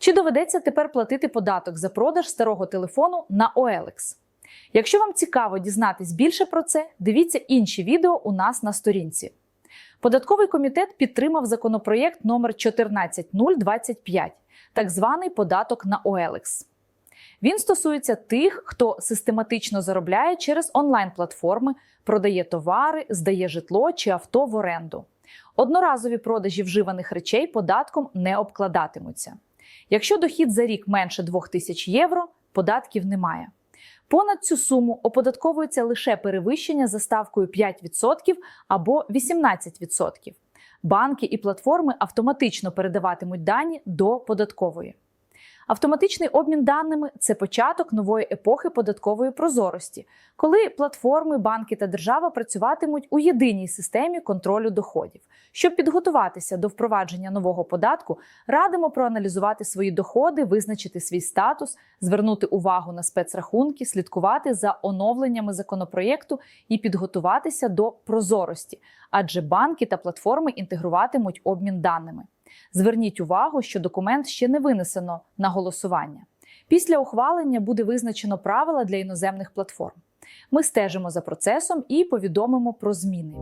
Чи доведеться тепер платити податок за продаж старого телефону на OLX? Якщо вам цікаво дізнатись більше про це, дивіться інші відео у нас на сторінці. Податковий комітет підтримав законопроєкт номер 14025, так званий податок на OLX. Він стосується тих, хто систематично заробляє через онлайн-платформи, продає товари, здає житло чи авто в оренду. Одноразові продажі вживаних речей податком не обкладатимуться. Якщо дохід за рік менше 2000 євро, податків немає. Понад цю суму оподатковується лише перевищення за ставкою 5% або 18%. Банки і платформи автоматично передаватимуть дані до податкової. Автоматичний обмін даними це початок нової епохи податкової прозорості, коли платформи, банки та держава працюватимуть у єдиній системі контролю доходів. Щоб підготуватися до впровадження нового податку, радимо проаналізувати свої доходи, визначити свій статус, звернути увагу на спецрахунки, слідкувати за оновленнями законопроєкту і підготуватися до прозорості, адже банки та платформи інтегруватимуть обмін даними. Зверніть увагу, що документ ще не винесено на голосування. Після ухвалення буде визначено правила для іноземних платформ. Ми стежимо за процесом і повідомимо про зміни.